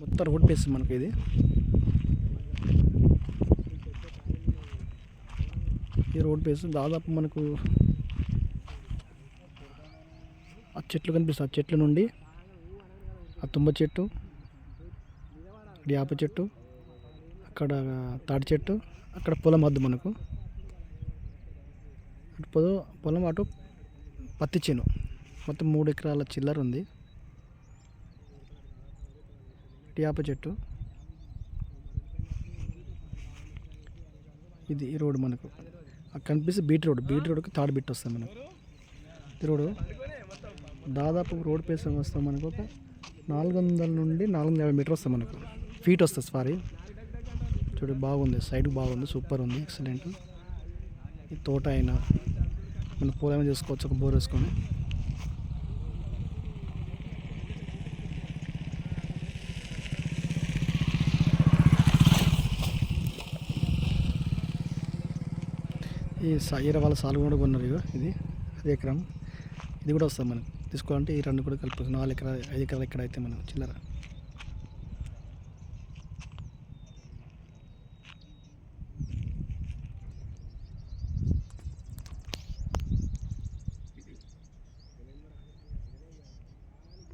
మొత్తం road place మనకి ఇది ఈ రోడ్ ప్లేస్ దాదాపు మనకు ఆ చెట్లు కనిపిస్తాయి. ఆ చెట్ల నుండి ఆ తుమ్మ చెట్టు వేప యాప చెట్టు అక్కడ తాటి చెట్టు అక్కడ పొలం వద్దు మనకు. పొలం అటు పత్తి చేను. మొత్తం మూడు ఎకరాల చిల్లర ఉంది. ఇటు చెట్టు. ఇది ఈ రోడ్ మనకు. అక్కడ కనిపిస్తే బీట్ రోడ్. బీట్ రోడ్కి థర్డ్ బిట్ వస్తుంది మనకు. ఈ రోడ్. దాదాపు రోడ్ పేస్ వస్తాం మనకు ఒక నాలుగు వందల నుండి నాలుగు వందల యాభై మీటర్ వస్తుంది మనకు. ఫీట్ వస్తుంది సారీ చూడు బాగుంది. సైడ్ బాగుంది. సూపర్ ఉంది. ఎక్సలెంట్. ఈ తోట అయినా మన పూలైనా చేసుకోవచ్చు ఒక బోర్ వేసుకొని. ఈ సాయిర వాళ్ళ సాలు కూడా కొన్నారు ఇది. అది ఎకరం. ఇది కూడా వస్తుంది మనకు తీసుకోవాలంటే ఈ రెండు కూడా కలిపి నాలుగు ఎకరా ఐదు ఎకరాలు ఎక్కడ అయితే మనకు చిల్లర